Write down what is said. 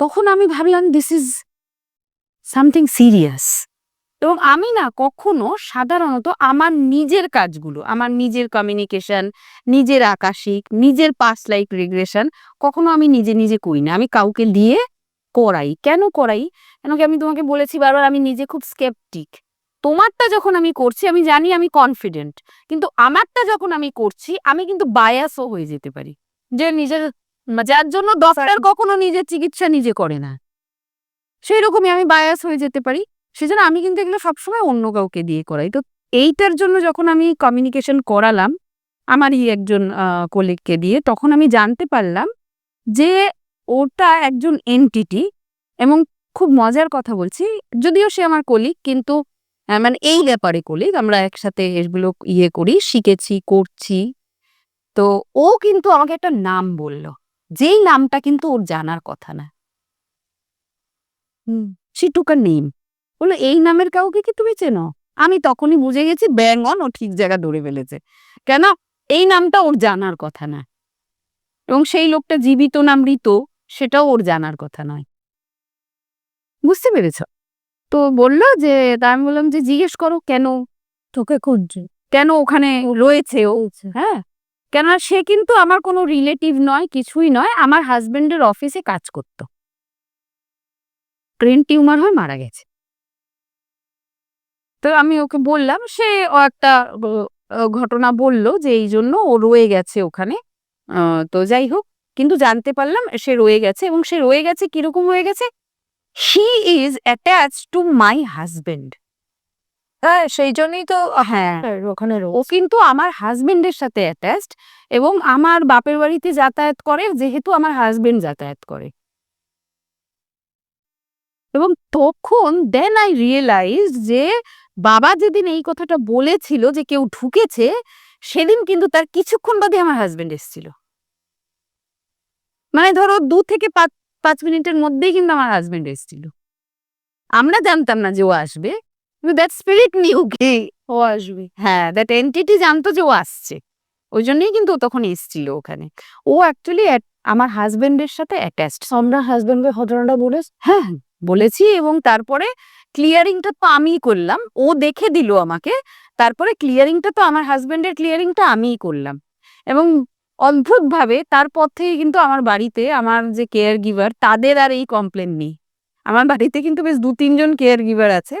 তখন আমি ভাবলাম দিস ইজ সামথিং সিরিয়াস এবং আমি না কখনো সাধারণত আমার নিজের কাজগুলো, আমার নিজের কমিউনিকেশন নিজের আকাশিক, নিজের পাস লাইক রিগ্রেশন কখনো আমি নিজে নিজে করি না আমি কাউকে দিয়ে করাই। কেন করাই? কেন কি আমি তোমাকে বলেছি বারবার, আমি নিজে খুব স্কেপটিক তোমারটা যখন আমি করছি, আমি জানি আমি কনফিডেন্ট কিন্তু আমারটা যখন আমি করছি, আমি কিন্তু বায়াসও হয়ে যেতে পারি। যে নিজের যার জন্য ডক্টর কখনো নিজের চিকিৎসা নিজে করে না। সেই রকমই আমি বায়াস হয়ে যেতে পারি। সেজন্য আমি কিন্তু এগুলো সবসময় অন্য কাউকে দিয়ে করাই। তো এইটার জন্য যখন আমি কমিউনিকেশন করালাম আমারই একজন কলিগকে দিয়ে তখন আমি জানতে পারলাম যে ওটা একজন এনটিটি এবং খুব মজার কথা বলছি যদিও সে আমার কলিগ কিন্তু মানে এই ব্যাপারে কলিগ আমরা একসাথে এগুলো ইয়ে করি শিখেছি করছি। তো ও কিন্তু আমাকে একটা নাম বলল। যেই নামটা কিন্তু ওর জানার কথা না। হুম সে টুক নেম বলল এই নামের কাউকে কি তুমি চেনো? আমি তখনই বুঝে গেছি ব্যাঙ্গন ও ঠিক জায়গা ধরে ফেলেছে। কেন? এই নামটা ওর জানার কথা না। এবং সেই লোকটা জীবিত না মৃত সেটাও ওর জানার কথা নয়। বুঝতে পেরেছ? তো বলল যে তা আমি বললাম যে জিজ্ঞেস করো কেন? তোকে খুঁজছে। কেন ওখানে রয়েছে ও? হ্যাঁ? কেননা সে কিন্তু আমার কোনো রিলেটিভ নয়, কিছুই নয়, আমার হাজবেন্ডের অফিসে কাজ করত। ব্রেন টিউমার হয়ে মারা গেছে। তো আমি ওকে বললাম, সে একটা ঘটনা বলল যে এই জন্য ও রয়ে গেছে ওখানে। তো যাই হোক, কিন্তু জানতে পারলাম সে রয়ে গেছে এবং সে রয়ে গেছে কীরকম হয়ে গেছে? He is attach to my husband হ্যাঁ সেই জন্যই তো হ্যাঁ। ওখানে ও কিন্তু আমার হাজবেন্ডের সাথে অ্যাটাচড এবং আমার বাপের বাড়িতে যাতায়াত করে যেহেতু আমার হাজবেন্ড যাতায়াত করে। এবং তখন দেন আই রিয়েলাইজ যে বাবা যেদিন এই কথাটা বলেছিল যে কেউ ঢুকেছে সেদিন কিন্তু তার কিছুক্ষণ বাদে আমার হাজবেন্ড এসেছিল। মানে ধরো দু থেকে পাঁচ পাঁচ মিনিটের মধ্যেই কিন্তু আমার হাজবেন্ড এসেছিল। আমরা জানতাম না যে ও আসবে। দ্যাট স্পিরিট নিউ কে ও আসবে। হ্যাঁ দ্যাট এন্টিটি জানতো যে ও আসছে। ওই জন্যই কিন্তু তখন এসছিল ওখানে। ও অ্যাকচুয়ালি আমার হাজবেন্ডের সাথে অ্যাটাচড আমরা হাজবেন্ডকে ঘটনাটা বলে হ্যাঁ বলেছি এবং তারপরে ক্লিয়ারিংটা তো আমিই করলাম। ও দেখে দিল আমাকে। তারপরে ক্লিয়ারিংটা তো আমার হাজবেন্ডের ক্লিয়ারিংটা আমিই করলাম। এবং অদ্ভুতভাবে তারপর থেকে কিন্তু আমার বাড়িতে আমার যে কেয়ার গিভার তাদের আর এই কমপ্লেন নেই। আমার বাড়িতে কিন্তু বেশ দু তিনজন কেয়ার গিভার আছে।